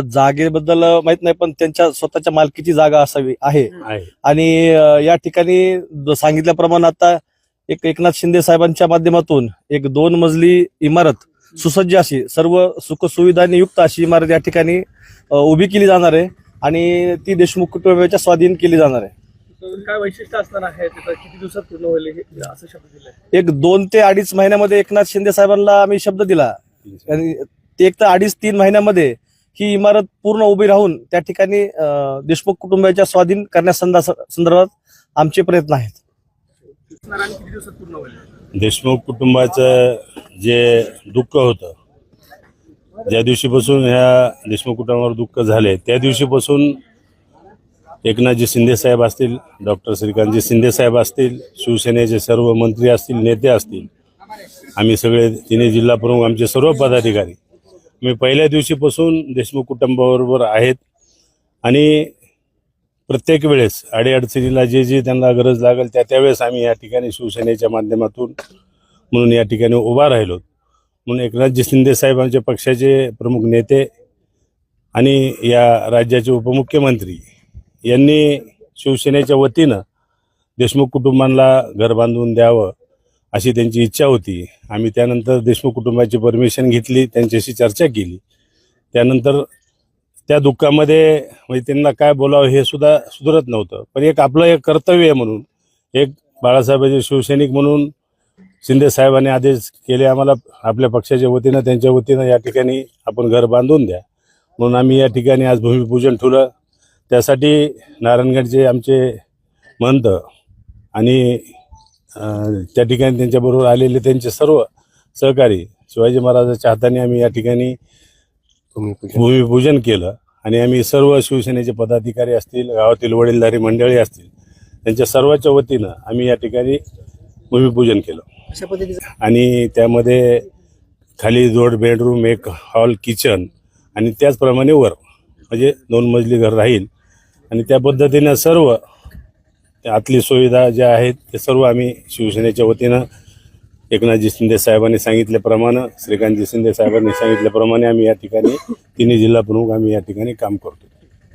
जागेबद्दल माहीत नाही पण त्यांच्या स्वतःच्या मालकीची जागा असावी आहे. आहे. आणि अ, या ठिकाणी द- सांगितल्याप्रमाणे आता एक एकनाथ शिंदे साहेबांच्या माध्यमातून एक दोन मजली इमारत सुसज्ज अशी सर्व सुखसुविधांनी युक्त अशी इमारत या ठिकाणी अ, उभी केली जाणार आहे आणि ती देशमुख कुटुंबाच्या स्वाधीन केली जाणार आहे. काय वैशिष्ट्य असणार आहे? किती दिवसात पूर्ण होईल हे असं शब्द दिलाय. एक दोन ते अडीच महिन्यामध्ये एकनाथ शिंदे साहेबांना आम्ही शब्द दिला. आणि ते एक तर अडीच तीन महिन्यामध्ये ही इमारत पूर्ण उभी राहून त्या ठिकाणी देशमुख कुटुंबाच्या स्वाधीन करण्यासंदा संदर्भात आमचे प्रयत्न आहेत. देशमुख कुटुंबाचं जे दुःख होतं ज्या दिवशीपासून ह्या देशमुख कुटुंबावर दुःख झाले त्या दिवशीपासून एकनाथजी शिंदे साहेब असतील डॉक्टर श्रीकांतजी शिंदे साहेब असतील शिवसेनेचे सर्व मंत्री असतील नेते असतील आम्ही सगळे तिन्ही जिल्हा प्रमुख आमचे सर्व पदाधिकारी मी पहिल्या दिवशीपासून देशमुख कुटुंबाबरोबर आहेत. आणि प्रत्येक वेळेस अडीअडचणीला जे जे त्यांना गरज लागेल त्या त्यावेळेस आम्ही या ठिकाणी शिवसेनेच्या माध्यमातून म्हणून या ठिकाणी उभा राहिलो. म्हणून एकनाथजी शिंदे साहेब आमच्या पक्षाचे प्रमुख नेते आणि या राज्याचे उपमुख्यमंत्री यांनी शिवसेनेच्या वतीनं देशमुख कुटुंबांना घर बांधून द्यावं. अशी त्यांची इच्छा होती. आम्ही त्यानंतर देशमुख कुटुंबाची परमिशन घेतली त्यांच्याशी चर्चा केली. त्यानंतर त्या दुःखामध्ये म्हणजे त्यांना काय बोलावं हे सुद्धा सुधरत नव्हतं. पण एक आपलं एक कर्तव्य आहे म्हणून एक बाळासाहेबांचे शिवसैनिक म्हणून शिंदे साहेबांनी आदेश केले आम्हाला आपल्या पक्षाच्या वतीनं त्यांच्या वतीनं या ठिकाणी आपण घर बांधून द्या. म्हणून आम्ही या ठिकाणी आज भूमिपूजन ठेवलं. त्यासाठी नारायणगडचे आमचे महंत आणि त्या ठिकाणी त्यांच्याबरोबर आलेले त्यांचे सर्व सहकारी शिवाजी महाराजाच्या हाताने आम्ही या ठिकाणी भूमिपूजन केलं. आणि आम्ही सर्व शिवसेनेचे पदाधिकारी असतील गावातील वडीलधारी मंडळी असतील त्यांच्या सर्वांच्या वतीनं आम्ही या ठिकाणी भूमिपूजन केलं. अशा पद्धतीचं आणि त्यामध्ये खाली दोन बेडरूम एक हॉल किचन आणि त्याचप्रमाणे वर म्हणजे दोन मजली घर राहील. आणि त्या पद्धतीनं सर्व आतली सुविधा ज्या आहेत ते सर्व आम्ही शिवसेनेच्या वतीनं एकनाथजी शिंदे साहेबांनी सांगितल्याप्रमाणे श्रीकांतजी शिंदे साहेबांनी सांगितल्याप्रमाणे आम्ही या ठिकाणी तिन्ही जिल्हा प्रमुख आम्ही या ठिकाणी काम करतो.